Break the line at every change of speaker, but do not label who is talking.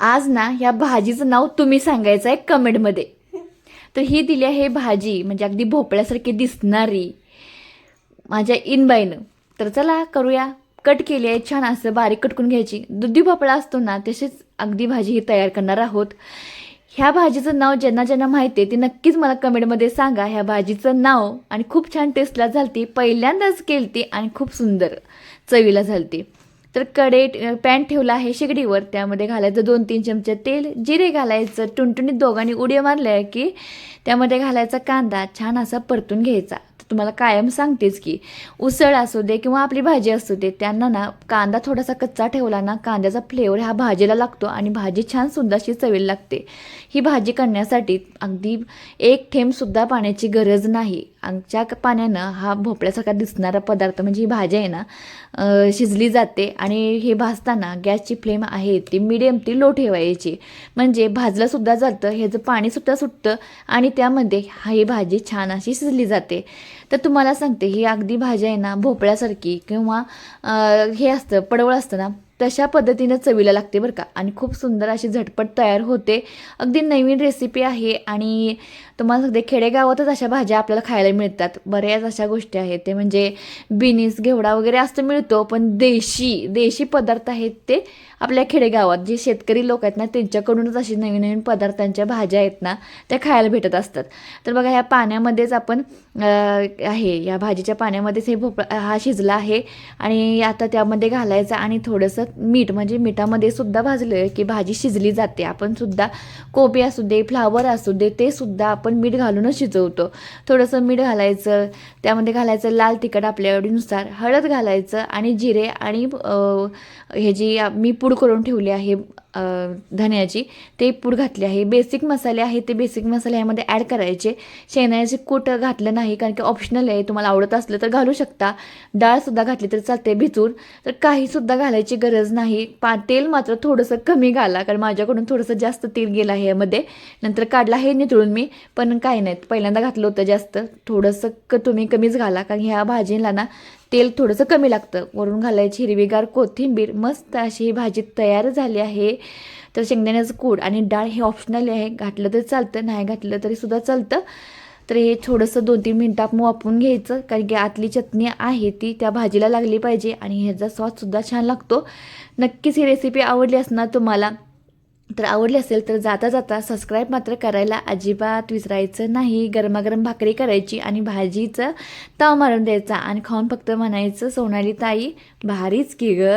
आज ना ह्या भाजीचं नाव तुम्ही सांगायचं आहे कमेंटमध्ये. तर ही दिली आहे भाजी म्हणजे अगदी भोपळ्यासारखी दिसणारी माझ्या इनबाईनं. तर चला करूया. कट केली आहे छान असं बारीक कटकून घ्यायची. दुधी भोपळा असतो ना तशीच अगदी भाजी ही तयार करणार आहोत. ह्या भाजीचं नाव ज्यांना ज्यांना माहिती आहे ते नक्कीच मला कमेंटमध्ये सांगा. ह्या भाजीचं नाव आणि खूप छान टेस्टला झालती. पहिल्यांदाच केलती आणि खूप सुंदर चवीला झालती. तर कडे पॅन ठेवला आहे शेगडीवर. त्यामध्ये घालायचं दोन तीन चमचे तेल जिरे घालायचं टुणटुणीत दोघांनी उड्या मारल्या की त्यामध्ये घालायचा कांदा छान असा परतून घ्यायचा. तुम्हाला कायम सांगतेच की उसळ असू दे किंवा आपली भाजी असू दे त्यांना ना कांदा थोडासा कच्चा ठेवला ना कांद्याचा फ्लेवर हा भाजीला लागतो आणि भाजी छान सुंदरशी अशी चवीला लागते. ही भाजी करण्यासाठी अगदी एक थेंबसुद्धा पाण्याची गरज नाही. आमच्या पाण्यानं हा भोपळ्यासारखा दिसणारा पदार्थ म्हणजे ही भाजी आहे ना शिजली जाते आणि हे भाजताना गॅसची फ्लेम आहे ती मिडियम ती लो ठेवायची. म्हणजे भाजलंसुद्धा जातं ह्याचं पाणीसुद्धा सुटतं आणि त्यामध्ये हा ही भाजी छान अशी शिजली जाते. तर तुम्हाला सांगते ही अगदी भाजी आहे ना भोपळ्यासारखी किंवा हे असतं पडवळ असतं ना तशा पद्धतीनं चवीला लागते बरं का. आणि खूप सुंदर अशी झटपट तयार होते. अगदी नवीन रेसिपी आहे आणि तुम्हाला सध्या खेडेगावातच अशा भाज्या आपल्याला खायला मिळतात. बऱ्याच अशा गोष्टी आहेत. ते म्हणजे बिनीस घेवडा वगैरे असं मिळतो पण देशी देशी पदार्थ आहेत ते आपल्या खेडेगावात. जे शेतकरी लोक आहेत ना त्यांच्याकडूनच अशी नवीन नवीन पदार्थांच्या भाज्या आहेत ना त्या खायला भेटत असतात. तर बघा ह्या पाण्यामध्येच आपण आहे या भाजीच्या पाण्यामध्येच हे भोपळा हा शिजला आहे. आणि आता त्यामध्ये घालायचं आणि थोडंसं मीठ म्हणजे मिठामध्ये सुद्धा भाजलं की भाजी शिजली जाते. आपण सुद्धा कोबी असू दे फ्लावर असू दे ते सुद्धा आपण मीठ घालूनच शिजवतो. थोडंसं मीठ घालायचं त्यामध्ये घालायचं लाल तिखट आपल्या आवडीनुसार हळद घालायचं आणि जिरे आणि हे जी मी पूड करून ठेवली आहे धन्याची ते पूड घातली आहे. बेसिक मसाले आहेत ते बेसिक मसाले यामध्ये ॲड करायचे. शेणाचे कूट घातलं नाही कारण की ऑप्शनल आहे. तुम्हाला आवडत असलं तर घालू शकता. डाळसुद्धा घातली तर चालते भिजून. तर काहीसुद्धा घालायची गरज नाही. पा तेल मात्र थोडंसं कमी घाला कारण माझ्याकडून थोडंसं जास्त तेल गेलं आहे यामध्ये नंतर काढला हे नितळून मी पण काही नाही पहिल्यांदा घातलं होतं जास्त. थोडंसं क तुम्ही कमीच घाला कारण ह्या भाजीला ना तेल थोडंसं कमी लागतं. वरून घालायची हिरवीगार कोथिंबीर मस्त अशी ही भाजी तयार झाली आहे. तर शेंगदाण्याचं कूड आणि डाळ हे ऑप्शनल आहे. घातलं तरी चालतं नाही घातलं तरी सुद्धा चालतं. तर हे थोडंसं दोन तीन मिनटं आपण वापरून घ्यायचं. कारण की आतली चटणी आहे ती त्या भाजीला लागली पाहिजे आणि ह्याचा स्वादसुद्धा छान लागतो. नक्कीच ही रेसिपी आवडली असणार तुम्हाला. तर आवडली असेल तर जाता जाता सबस्क्राईब मात्र करायला अजिबात विसरायचं नाही. गरमागरम भाकरी करायची आणि भाजीचं ताव मारून द्यायचा आणि खाऊन फक्त म्हणायचं सोनाली ताई भारीच की ग.